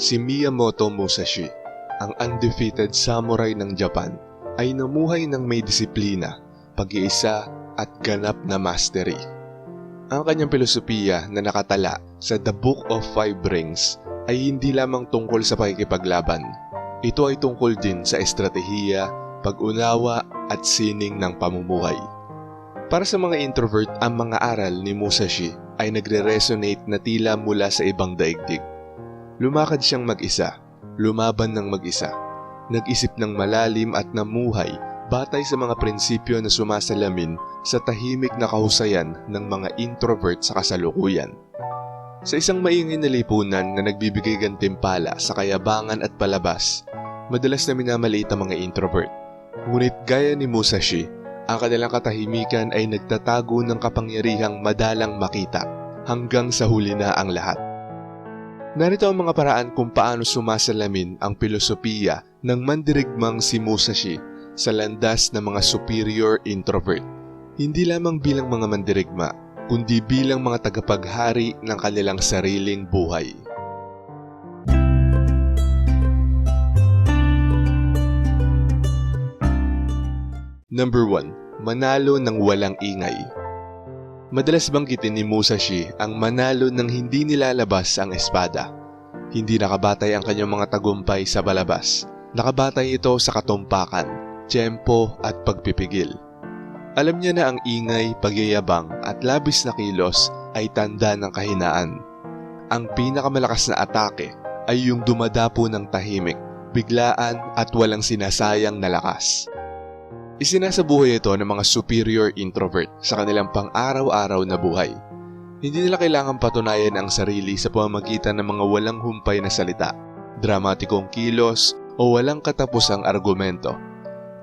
Si Miyamoto Musashi, ang undefeated samurai ng Japan, ay namuhay ng may disiplina, pag-iisa at ganap na mastery. Ang kanyang filosofiya na nakatala sa The Book of Five Rings ay hindi lamang tungkol sa pakikipaglaban. Ito ay tungkol din sa estratehiya, pag-unawa at sining ng pamumuhay. Para sa mga introvert, ang mga aral ni Musashi ay nagre-resonate na tila mula sa ibang daigdig. Lumakad siyang mag-isa, lumaban ng mag-isa, nag-isip ng malalim at namuhay batay sa mga prinsipyo na sumasalamin sa tahimik na kahusayan ng mga introvert sa kasalukuyan. Sa isang maingay na lipunan na nagbibigay gantimpala sa kayabangan at palabas, madalas na minamaliit ang mga introvert. Ngunit gaya ni Musashi, ang kanilang katahimikan ay nagtatago ng kapangyarihang madalang makita hanggang sa huli na ang lahat. Narito ang mga paraan kung paano sumasalamin ang filosofiya ng mandirigmang si Musashi sa landas ng mga superior introvert. Hindi lamang bilang mga mandirigma, kundi bilang mga tagapaghari ng kanilang sariling buhay. Number 1. Manalo ng walang ingay. Madalas banggitin ni Musashi ang manalo ng hindi nilalabas ang espada. Hindi nakabatay ang kanyang mga tagumpay sa balabas. Nakabatay ito sa katumpakan, tiyempo at pagpipigil. Alam niya na ang ingay, pagyayabang at labis na kilos ay tanda ng kahinaan. Ang pinakamalakas na atake ay yung dumadapo ng tahimik, biglaan at walang sinasayang na lakas. Isinasabuhay ito ng mga superior introvert sa kanilang pang-araw-araw na buhay. Hindi nila kailangan patunayan ang sarili sa pamamagitan ng mga walang humpay na salita, dramatikong kilos o walang katapusang argumento.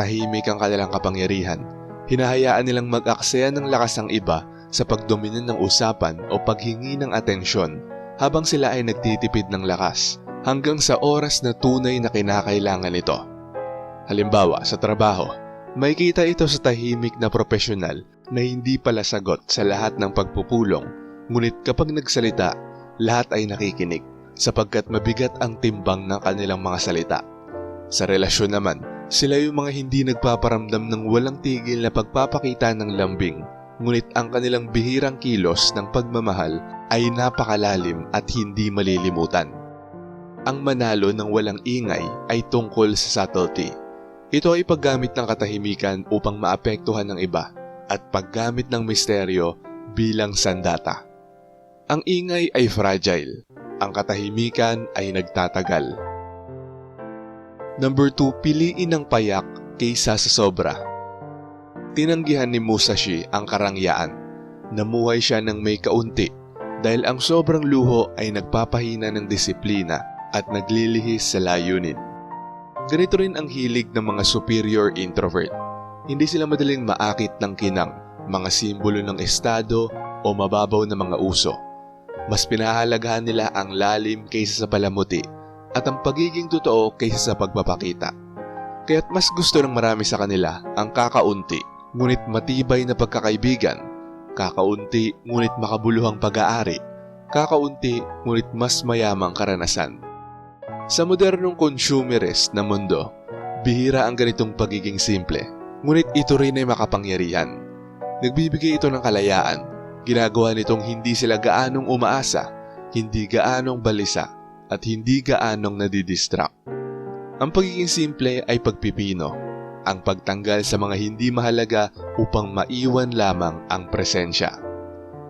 Tahimik ang kanilang kapangyarihan. Hinahayaan nilang mag-aksaya ng lakas ang iba sa pagdomina ng usapan o paghingi ng atensyon habang sila ay nagtitipid ng lakas hanggang sa oras na tunay na kinakailangan ito. Halimbawa, sa trabaho, may kita ito sa tahimik na profesional na hindi pala sagot sa lahat ng pagpupulong, ngunit kapag nagsalita, lahat ay nakikinig sapagkat mabigat ang timbang ng kanilang mga salita. Sa relasyon naman, sila yung mga hindi nagpaparamdam ng walang tigil na pagpapakita ng lambing, ngunit ang kanilang bihirang kilos ng pagmamahal ay napakalalim at hindi malilimutan. Ang manalo ng walang ingay ay tungkol sa subtlety ito ay paggamit ng katahimikan upang maapektuhan ng iba at paggamit ng misteryo bilang sandata. Ang ingay ay fragile, ang katahimikan ay nagtatagal. Number 2, piliin ng payak kaysa sa sobra. Tinanggihan ni Musashi ang karangyaan. Namuhay siya ng may kaunti dahil ang sobrang luho ay nagpapahina ng disiplina at naglilihis sa layunin. Ganito rin ang hilig ng mga superior introvert. Hindi sila madaling maakit ng kinang, mga simbolo ng estado o mababaw na mga uso. Mas pinahalagahan nila ang lalim kaysa sa palamuti at ang pagiging totoo kaysa sa pagpapakita. Kaya't mas gusto ng marami sa kanila ang kakaunti ngunit matibay na pagkakaibigan, kakaunti ngunit makabuluhang pag-aari, kakaunti ngunit mas mayamang karanasan. Sa modernong consumerist na mundo, bihira ang ganitong pagiging simple, ngunit ito rin ay makapangyarihan. Nagbibigay ito ng kalayaan, ginagawa nitong hindi sila gaanong umaasa, hindi gaanong balisa, at hindi gaanong nadidistract. Ang pagiging simple ay pagpipino, ang pagtanggal sa mga hindi mahalaga upang maiwan lamang ang presensya.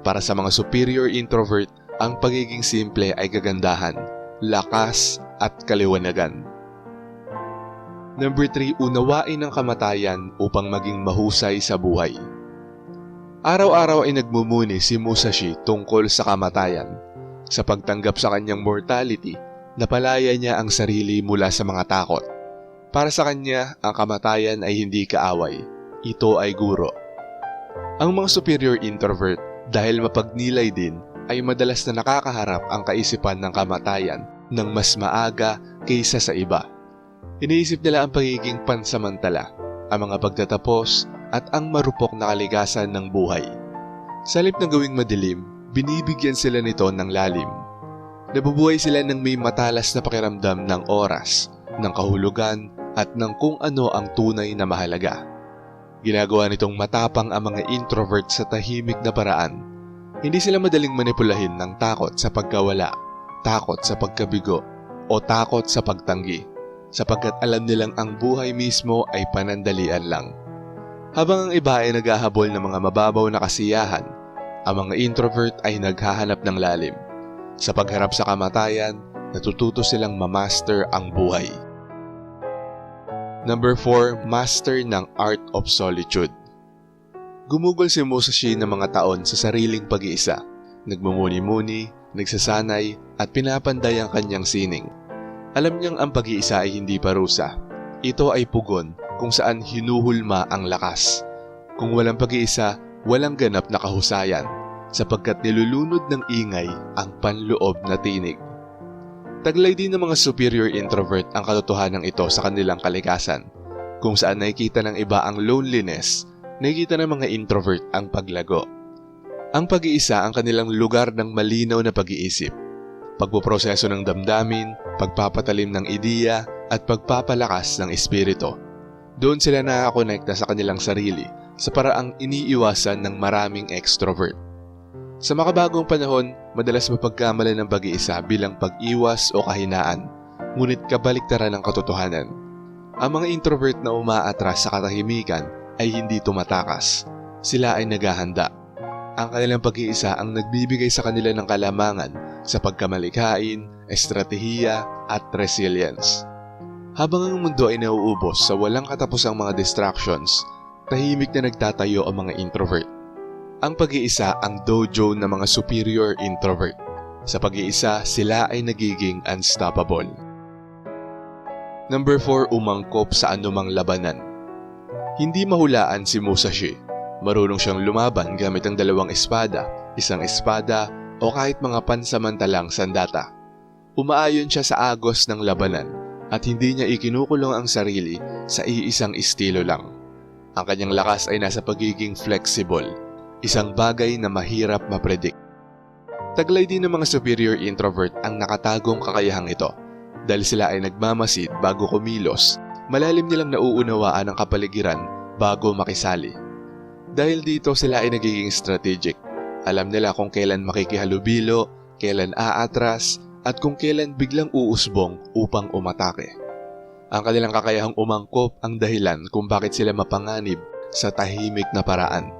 Para sa mga superior introvert, ang pagiging simple ay kagandahan, lakas at kaliwanagan. Number 3, unawain ang kamatayan upang maging mahusay sa buhay. Araw-araw ay nagmumuni si Musashi tungkol sa kamatayan. Sa pagtanggap sa kanyang mortality, napalaya niya ang sarili mula sa mga takot. Para sa kanya, ang kamatayan ay hindi kaaway. Ito ay guro. Ang mga superior introvert, dahil mapagnilay din, ay madalas na nakakaharap ang kaisipan ng kamatayan ng mas maaga kaysa sa iba. Iniisip nila ang pagiging pansamantala, ang mga pagtatapos at ang marupok na kaligasan ng buhay. Sa halip na gawing madilim, binibigyan sila nito ng lalim. Nabubuhay sila ng may matalas na pakiramdam ng oras, ng kahulugan at ng kung ano ang tunay na mahalaga. Ginagawa nitong matapang ang mga introvert sa tahimik na paraan. Hindi sila madaling manipulahin ng takot sa pagkawala, takot sa pagkabigo, o takot sa pagtanggi, sapagkat alam nilang ang buhay mismo ay panandalian lang. Habang ang iba ay naghahabol ng mga mababaw na kasiyahan, ang mga introvert ay naghahanap ng lalim. Sa pagharap sa kamatayan, natututo silang mamaster ang buhay. Number 4, Master ng Art of Solitude. Gumugol si Musashi ng mga taon sa sariling pag-iisa. Nagmumuni-muni, nagsasanay, at pinapanday ang kanyang sining. Alam niyang ang pag-iisa ay hindi parusa. Ito ay pugon kung saan hinuhulma ang lakas. Kung walang pag-iisa, walang ganap na kahusayan sapagkat nilulunod ng ingay ang panloob na tinig. Taglay din ng mga superior introvert ang katotohanan ito sa kanilang kalikasan. Kung saan nakikita ng iba ang loneliness, nakikita ng mga introvert ang paglago. Ang pag-iisa ang kanilang lugar ng malinaw na pag-iisip. Pagpuproseso ng damdamin, pagpapatalim ng ideya, at pagpapalakas ng espiritu. Doon sila nakakonekta sa kanilang sarili sa paraang iniiwasan ng maraming extrovert. Sa makabagong panahon, madalas mapagkamala ng pag-iisa bilang pag-iwas o kahinaan, ngunit kabaliktaran ng katotohanan. Ang mga introvert na umaatras sa katahimikan ay hindi tumatakas. Sila ay naghahanda. Ang kanilang pag-iisa ang nagbibigay sa kanila ng kalamangan sa pagkamalikhain, estratehiya at resilience. Habang ang mundo ay nauubos sa walang katapusang mga distractions, tahimik na nagtatayo ang mga introvert. Ang pag-iisa ang dojo ng mga superior introvert. Sa pag-iisa, sila ay nagiging unstoppable. Number 4, umangkop sa anumang labanan. Hindi mahulaan si Musashi. Marunong siyang lumaban gamit ang dalawang espada, isang espada o kahit mga pansamantalang sandata. Umaayon siya sa agos ng labanan at hindi niya ikinukulong ang sarili sa iisang estilo lang. Ang kanyang lakas ay nasa pagiging flexible, isang bagay na mahirap mapredict. Taglay din ng mga superior introvert ang nakatagong kakayahang ito dahil sila ay nagmamasid bago kumilos, malalim nilang nauunawaan ang kapaligiran bago makisali. Dahil dito sila ay nagiging strategic. Alam nila kung kailan makikihalubilo, kailan aatras, at kung kailan biglang uusbong upang umatake. Ang kanilang kakayahang umangkop ang dahilan kung bakit sila mapanganib sa tahimik na paraan.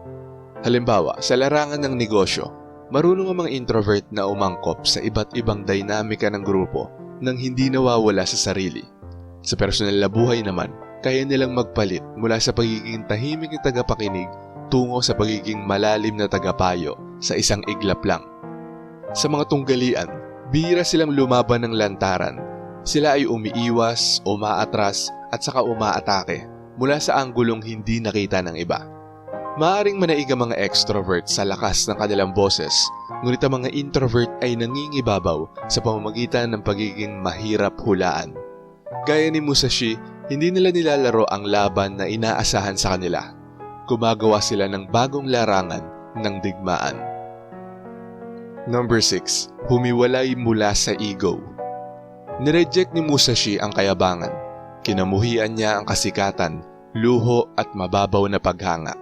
Halimbawa, sa larangan ng negosyo, marunong ang mga introvert na umangkop sa iba't ibang dinamika ng grupo nang hindi nawawala sa sarili. Sa personal na buhay naman, kaya nilang magpalit mula sa pagiging tahimik na tagapakinig tungo sa pagiging malalim na tagapayo sa isang iglap lang. Sa mga tunggalian, bihira silang lumaban ng lantaran. Sila ay umiiwas, umaatras at saka umaatake mula sa anggulong hindi nakita ng iba. Maaring manaiga mga extrovert sa lakas ng kanilang boses, ngunit ang mga introvert ay nangingibabaw sa pamamagitan ng pagiging mahirap hulaan. Gaya ni Musashi, hindi nila nilalaro ang laban na inaasahan sa kanila. Gumagawa sila ng bagong larangan ng digmaan. Number 6. Humiwalay mula sa ego. Nireject ni Musashi ang kayabangan. Kinamuhian niya ang kasikatan, luho at mababaw na paghanga.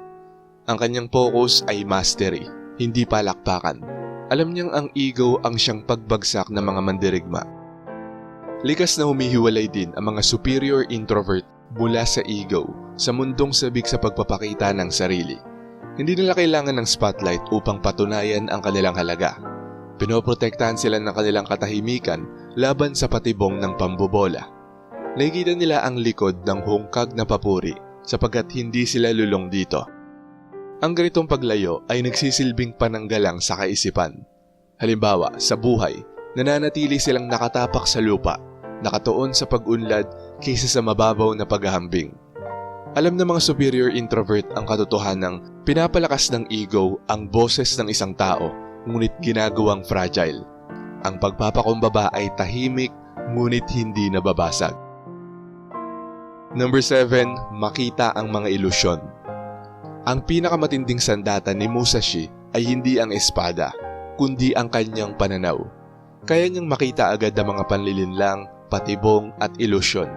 Ang kanyang focus ay mastery, hindi palakpakan. Alam niyang ang ego ang siyang pagbagsak ng mga mandirigma. Likas na humihiwalay din ang mga superior introvert mula sa ego sa mundong sabik sa pagpapakita ng sarili. Hindi nila kailangan ng spotlight upang patunayan ang kanilang halaga. Pinoprotektahan sila ng kanilang katahimikan laban sa patibong ng pambobola. Nakikita nila ang likod ng hungkag na papuri sapagkat hindi sila lulong dito. Ang ganitong paglayo ay nagsisilbing pananggalang sa kaisipan. Halimbawa, sa buhay, nananatili silang nakatapak sa lupa, nakatuon sa pag-unlad kaysa sa mababaw na paghahambing. Alam ng mga superior introvert ang katotohanang pinapalakas ng ego ang boses ng isang tao ngunit ginagawang fragile. Ang pagpapakumbaba ay tahimik ngunit hindi nababasag. Number 7, makita ang mga ilusyon. Ang pinakamatinding sandata ni Musashi ay hindi ang espada, kundi ang kanyang pananaw. Kaya niyang makita agad ang mga panlilinlang, patibong at ilusyon.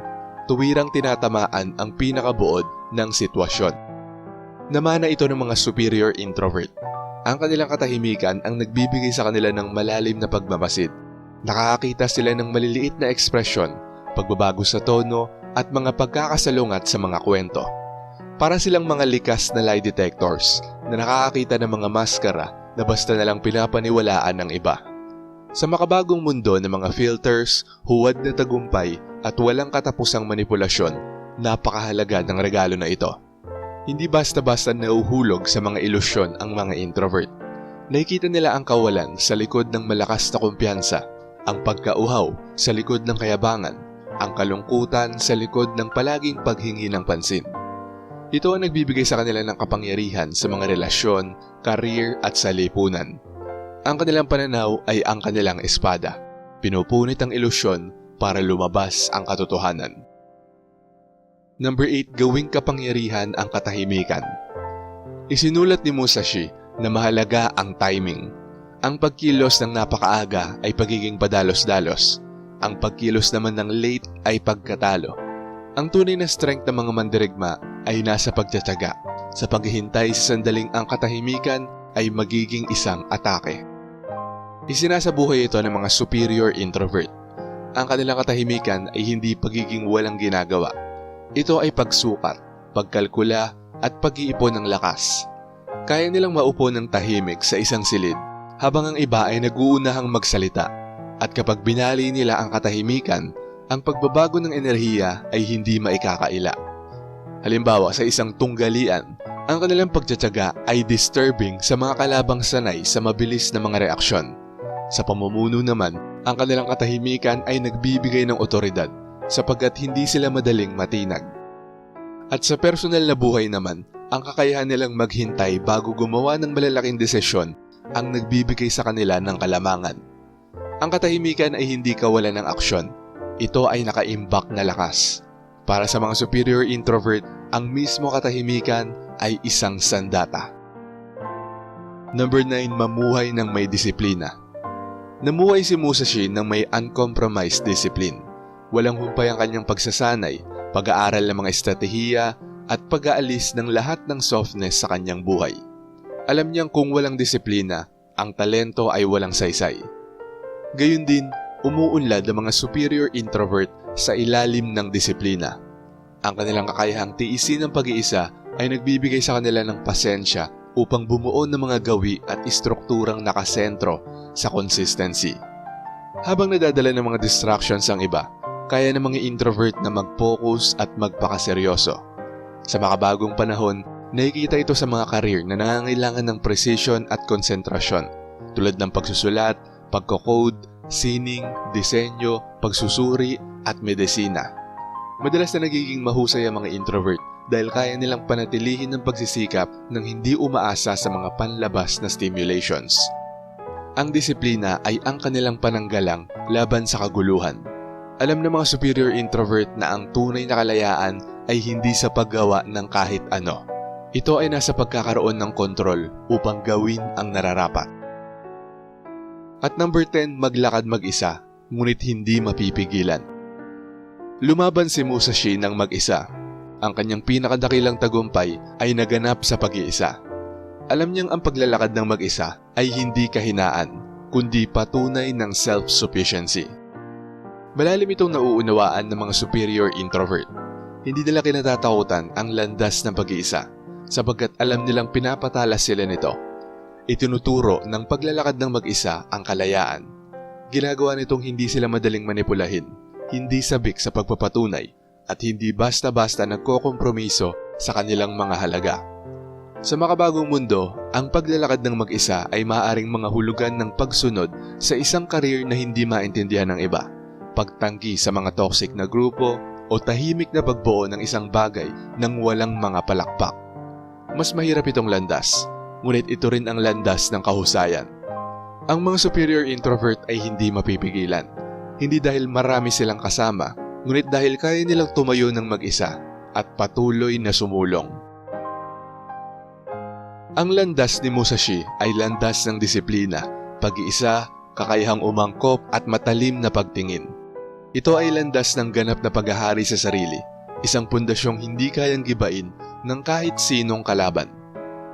Tuwirang tinatamaan ang pinakabuod ng sitwasyon. Namana ito ng mga superior introvert. Ang kanilang katahimikan ang nagbibigay sa kanila ng malalim na pagmamasid. Nakakakita sila ng maliliit na ekspresyon, pagbabago sa tono at mga pagkakasalungat sa mga kwento. Para silang mga likas na lie detectors na nakakakita ng mga maskara na basta nalang pinapaniwalaan ng iba. Sa makabagong mundo ng mga filters, huwad na tagumpay at walang katapusang manipulasyon, napakahalaga ng regalo na ito. Hindi basta-basta nauhulog sa mga ilusyon ang mga introvert. Nakikita nila ang kawalan sa likod ng malakas na kumpiyansa, ang pagkauhaw sa likod ng kayabangan, ang kalungkutan sa likod ng palaging paghingi ng pansin. Ito ang nagbibigay sa kanila ng kapangyarihan sa mga relasyon, career at sa lipunan. Ang kanilang pananaw ay ang kanilang espada. Pinupunit ang ilusyon para lumabas ang katotohanan. Number 8, gawing kapangyarihan ang katahimikan. Isinulat ni Musashi na mahalaga ang timing. Ang pagkilos ng napakaaga ay pagiging padalos-dalos. Ang pagkilos naman ng late ay pagkatalo. Ang tunay na strength ng mga mandirigma ay nasa pagtsatsaga. Sa paghihintay sa sandaling ang katahimikan ay magiging isang atake. Isinasabuhay ito ng mga superior introvert. Ang kanilang katahimikan ay hindi pagiging walang ginagawa. Ito ay pagsukat, pagkalkula at pag-iipon ng lakas. Kaya nilang maupo ng tahimik sa isang silid habang ang iba ay naguunahang magsalita. At kapag binali nila ang katahimikan, ang pagbabago ng enerhiya ay hindi maikakaila. Halimbawa sa isang tunggalian, ang kanilang pagtsatsaga ay disturbing sa mga kalabang sanay sa mabilis na mga reaksyon. Sa pamumuno naman, ang kanilang katahimikan ay nagbibigay ng otoridad sapagkat hindi sila madaling matinag. At sa personal na buhay naman, ang kakayahan nilang maghintay bago gumawa ng malalaking desisyon ang nagbibigay sa kanila ng kalamangan. Ang katahimikan ay hindi kawalan ng aksyon. Ito ay nakaimbak na lakas. Para sa mga superior introvert, ang mismo katahimikan ay isang sandata. Number 9, mamuhay ng may disiplina. Namuhay si Musashi ng may uncompromised discipline. Walang humpay ang kanyang pagsasanay, pag-aaral ng mga estratehiya, at pag-aalis ng lahat ng softness sa kanyang buhay. Alam niyang kung walang disiplina, ang talento ay walang saysay. Gayun din, umuunlad ang mga superior introvert sa ilalim ng disiplina. Ang kanilang kakayahang tiisin ng pag-iisa ay nagbibigay sa kanila ng pasensya upang bumuo ng mga gawi at istrukturang nakasentro sa consistency. Habang nadadala ng mga distractions ang iba, kaya ng mga introvert na mag-focus at magpakaseryoso. Sa makabagong panahon, nakikita ito sa mga karir na nangangailangan ng precision at konsentrasyon tulad ng pagsusulat, pagkocode, sining, disenyo, pagsusuri at medisina. Madalas na nagiging mahusay ang mga introvert dahil kaya nilang panatilihin ng pagsisikap nang hindi umaasa sa mga panlabas na stimulations. Ang disiplina ay ang kanilang pananggalang laban sa kaguluhan. Alam ng mga superior introvert na ang tunay na kalayaan ay hindi sa paggawa ng kahit ano. Ito ay nasa pagkakaroon ng kontrol upang gawin ang nararapat. At number 10, maglakad mag-isa, ngunit hindi mapipigilan. Lumaban si Musashi ng mag-isa. Ang kanyang pinakadakilang tagumpay ay naganap sa pag-iisa. Alam niyang ang paglalakad ng mag-isa ay hindi kahinaan, kundi patunay ng self-sufficiency. Malalim itong nauunawaan ng mga superior introvert. Hindi nila kinatatakutan ang landas ng pag-iisa sapagkat alam nilang pinapatalas sila nito. Itinuturo ng paglalakad ng mag-isa ang kalayaan. Ginagawa nitong hindi sila madaling manipulahin, hindi sabik sa pagpapatunay, at hindi basta-basta nagkokompromiso sa kanilang mga halaga. Sa makabagong mundo, ang paglalakad ng mag-isa ay maaaring mga hulugan ng pagsunod sa isang karir na hindi maintindihan ng iba, pagtanggi sa mga toxic na grupo, o tahimik na pagbuo ng isang bagay nang walang mga palakpak. Mas mahirap itong landas, ngunit ito rin ang landas ng kahusayan. Ang mga superior introvert ay hindi mapipigilan, hindi dahil marami silang kasama, ngunit dahil kaya nilang tumayo ng mag-isa at patuloy na sumulong. Ang landas ni Musashi ay landas ng disiplina, pag-iisa, kakayahang umangkop at matalim na pagtingin. Ito ay landas ng ganap na paghahari sa sarili, isang pundasyong hindi kayang gibain ng kahit sinong kalaban.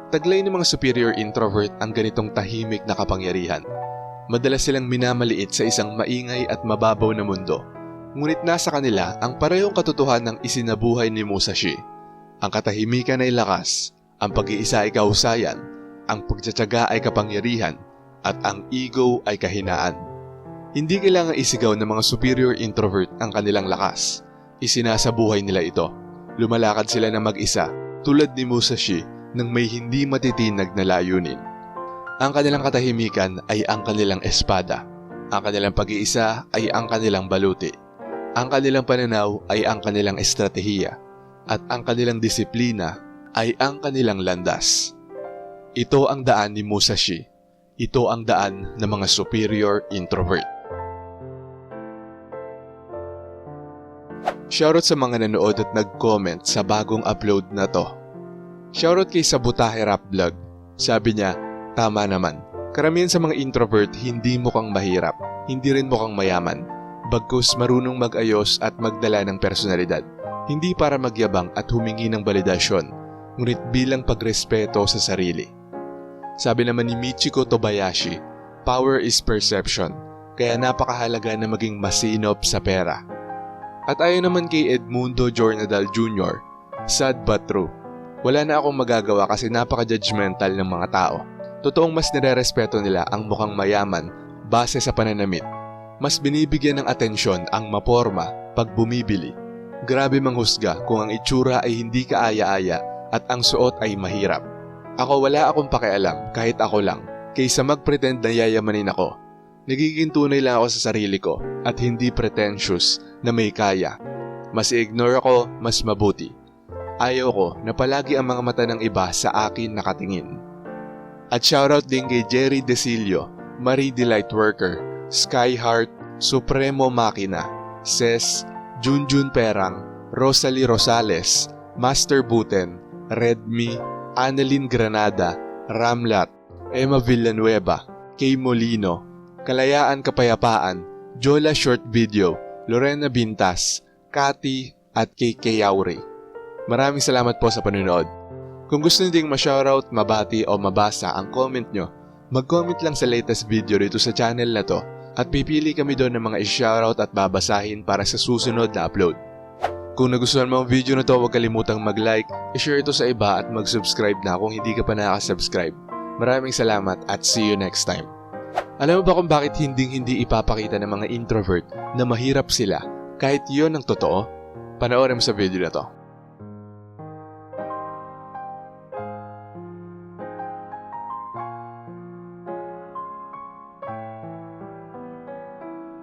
Taglay ng mga superior introvert ang ganitong tahimik na kapangyarihan. Madalas silang minamaliit sa isang maingay at mababaw na mundo. Ngunit nasa kanila ang parehong katotohanan ng isinabuhay ni Musashi. Ang katahimikan ay lakas, ang pag-iisa ay kahusayan, ang pagtsatsaga ay kapangyarihan, at ang ego ay kahinaan. Hindi kailangan isigaw ng mga superior introvert ang kanilang lakas. Isinasabuhay nila ito. Lumalakad sila na mag-isa tulad ni Musashi nang may hindi matitinag na layunin. Ang kanilang katahimikan ay ang kanilang espada. Ang kanilang pag-iisa ay ang kanilang baluti. Ang kanilang pananaw ay ang kanilang estratehiya. At ang kanilang disiplina ay ang kanilang landas. Ito ang daan ni Musashi. Ito ang daan ng mga superior introvert. Shoutout sa mga nanood at nag-comment sa bagong upload na to. Shoutout kay Sabutahe Rap Vlog. Sabi niya, tama naman. Karamihan sa mga introvert hindi mukhang mahirap, hindi rin mukhang mayaman. Bagkus marunong mag-ayos at magdala ng personalidad. Hindi para magyabang at humingi ng validasyon, ngunit bilang pagrespeto sa sarili. Sabi naman ni Michiko Tobayashi, power is perception, kaya napakahalaga na maging masinop sa pera. At ayon naman kay Edmundo Jornadal Jr., sad but true. Wala na akong magagawa kasi napaka-judgmental ng mga tao. Totoong mas nire-respeto nila ang mukhang mayaman base sa pananamit. Mas binibigyan ng atensyon ang maporma pag bumibili. Grabe manghusga kung ang itsura ay hindi kaaya-aya at ang suot ay mahirap. Ako wala akong pakialam kahit ako lang kaysa mag-pretend na yayamanin ako. Nagiging tunay lang ako sa sarili ko at hindi pretentious na may kaya. Mas ignore ako, mas mabuti. Ayaw ko na palagi ang mga mata ng iba sa akin nakatingin. At shoutout din kay Jerry Desilio, Marie Delight Worker, Skyheart, Supremo Makina, Ses, Junjun Perang, Rosalie Rosales, Master Buten, Redmi, Annalyn Granada, Ramlat, Emma Villanueva, Kay Molino, Kalayaan Kapayapaan, Jola Short Video, Lorena Bintas, Kati at kay Kayauri. Maraming salamat po sa panunood. Kung gusto nyo ding ma-shoutout, mabati o mabasa ang comment nyo, mag-comment lang sa latest video dito sa channel na to at pipili kami doon ng mga i-shoutout at babasahin para sa susunod na upload. Kung nagustuhan mo ang video na to, huwag kalimutang mag-like, i-share ito sa iba at mag-subscribe na kung hindi ka pa nakasubscribe. Maraming salamat at see you next time. Alam mo ba kung bakit hinding-hindi ipapakita ng mga introvert na mahirap sila kahit yon ang totoo? Panoorin mo sa video na to.